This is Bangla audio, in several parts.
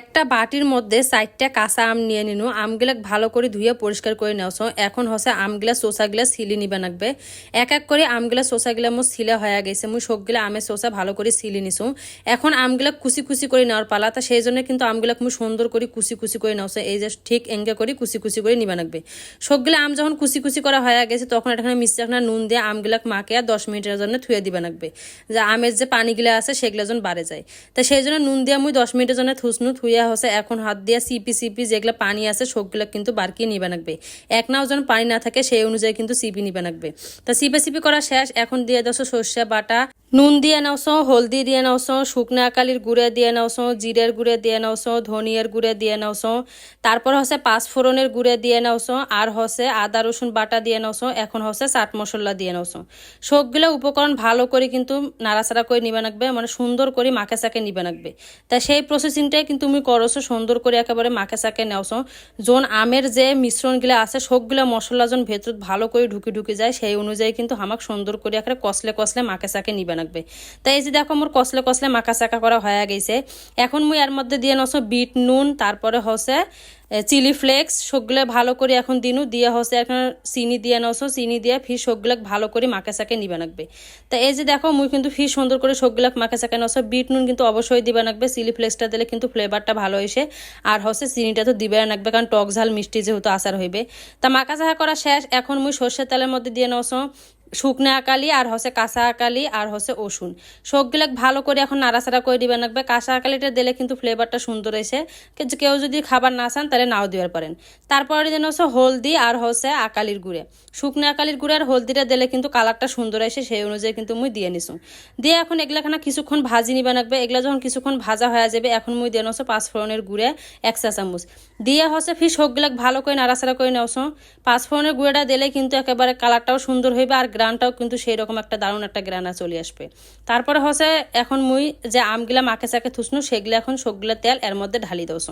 একটা বাটির মধ্যে চারটা কাঁচা আম নিয়ে নিনু। আমগুলা ভালো করে ধুয়ে পরিষ্কার করে নেওছ এখন হচ্ছে আমগুলা চোষাগুলা সিলি নিবে নাকবে এক এক করে আমগুলা চোষাগুলা মোর সিলে হয়ে গেছে। মুই সবগুলা আমের চোষা ভালো করে সিলি নিছো এখন আমগুলা কুচি কুচি করে নেওয়ার পালা। তা সেই জন্য কিন্তু আমগুলা মুই সুন্দর করে কুচি কুচি করে নেওছ এই যে ঠিক এঙ্গে করে কুচি কুচি করে নিবে নাকবে সবগুলা আম যখন কুচি কুচি করা হয়ে গেছে, তখন এখানে মিষ্টি এখন নুন দিয়ে আমগুলা মাকে আর দশ মিনিটের জন্য থুয়ে দিবে নাকবে যে আমের যে পানিগুলা আছে, সেগুলো যেন বাড়ে যায়। তা সেই জন্য নুন দিয়ে মুই দশ মিনিটের জন্য থুসনু। থুইয়া হচ্ছে এখন হাত দিয়া সিপি সিপি যেগুলো পানি আছে সবগুলো কিন্তু বারকিয়ে নিবে নাকবে এক নাও যেন পানি না থাকে, সেই অনুযায়ী কিন্তু সিপি নিবে নাকবে তা সিপে সিপি করা শেষ, এখন দিয়ে দশ সর্ষে বাটা নুন দিয়ে নাওছ হলদি দিয়ে নাওছ শুকনো আকালির গুঁড়ে দিয়ে নাওছ জিরের গুঁড়ে দিয়ে নাওছ ধনিয়ার গুঁড়ে দিয়ে নাওছ তারপর হচ্ছে পাঁচফোড়নের গুঁড়ে দিয়ে নাওছ আর হচ্ছে আদা রসুন বাটা দিয়ে নাওছ এখন হচ্ছে চাট মশলা দিয়ে নাওছ সবগুলো উপকরণ ভালো করে কিন্তু নাড়াচাড়া করে নিবে নাকবে মানে সুন্দর করে মাখে চাকে নিবে নাকবে তা সেই প্রসেসিংটাই কিন্তু তুমি করছ সুন্দর করে একেবারে মাখে চাকে নেওছ যোন আমের যে মিশ্রণগুলো আছে সবগুলো মশলা যোন ভেতর ভালো করে ঢুকে ঢুকে যায়, সেই অনুযায়ী কিন্তু আমাক সুন্দর করে একেবারে কসলে কসলে মাখে চাকে নিবে নাকবে তাই এই যে দেখো মোর কসলে কসলে মাখা চাকা করা হয়ে গেছে। এখন মুই এর মধ্যে দিয়ে নস বিট, নুন, তারপরে হচ্ছে চিলি ফ্লেক্স সবগুলো ভালো করে এখন দিনু, দিয়ে হচ্ছে এখন চিনি দিয়ে নছো চিনি দিয়ে ফির সবগুলো ভালো করে মাকে চাকে নিবে নাকবে তা এই যে দেখো, মুই কিন্তু ফির সুন্দর করে সবগুলো মাকে চাকে নছো বিট নুন কিন্তু অবশ্যই দিবে নাকবে চিলি ফ্লেক্সটা দিলে কিন্তু ফ্লেভারটা ভালো এসে, আর হচ্ছে চিনিটা তো দিবে নাকবে কারণ টক ঝাল মিষ্টি যেহেতু আচার হইবে। তা মাকা চাকা করা শেষ, এখন মুই সর্ষের তেলের মধ্যে দিয়ে নছো শুকনো আকালি আর হচ্ছে কাঁচা আকালি আর হচ্ছে ওষুন সবগুলো ভালো করে এখন নাড়াচাড়া করে দিবেন লাগবে কাঁচা আকালিটা দিলে কিন্তু ফ্লেভারটা সুন্দর এসে কেউ যদি খাবার না চান তাহলে নাও দিবার পারেন। তারপরে যেন হচ্ছে হলদি আর হচ্ছে আকালির গুঁড়ে। শুকনো আকালির গুঁড়ে আর হলদিটা দিলে কিন্তু কালারটা সুন্দর এসে সেই অনুযায়ী কিন্তু মুই দিয়ে নিছো। দিয়ে এখন এগুলাখানা কিছুক্ষণ ভাজি নিবে লাগবে। এগুলা যখন কিছুক্ষণ ভাজা হয়ে যাবে, এখন মুই দিয়ে নেছো পাঁচ ফোড়নের গুঁড়ে এক চা চামচ। দিয়ে হচ্ছে ফির সবগুলো ভালো করে নাড়াচাড়া করে নেওছো পাঁচ ফোড়নের গুঁড়েটা দিলে কিন্তু একেবারে কালারটাও সুন্দর হইবে আর গ্রানটাও কিন্তু সেই রকম একটা দারুণ একটা গ্রানা চলে আসবে। তারপরে হচ্ছে এখন মুই যে আমগুলা মাকে চাকে থুসনু, সেগুলো এখন সবগুলা তেল এর মধ্যে ঢালি দোস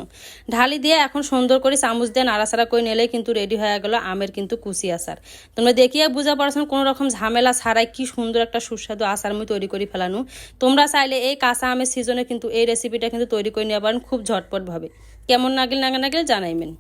ঢালি দিয়ে এখন সুন্দর করে চামচ দিয়ে নাড়াচাড়া করে নিলেই কিন্তু রেডি হয়ে গেল আমের কিন্তু কুচি আচার। তোমরা দেখিয়ে বুঝা পারছ কোনো রকম ঝামেলা ছাড়াই কি সুন্দর একটা সুস্বাদু আচার আমি তৈরি করে ফেলানো। তোমরা চাইলে এই কাঁচা আমের সিজনে কিন্তু এই রেসিপিটা কিন্তু তৈরি করে নিয়ে পারেন খুব ঝটপটভাবে কেমন নাগিল নাগে নাগিল জানাইবেন।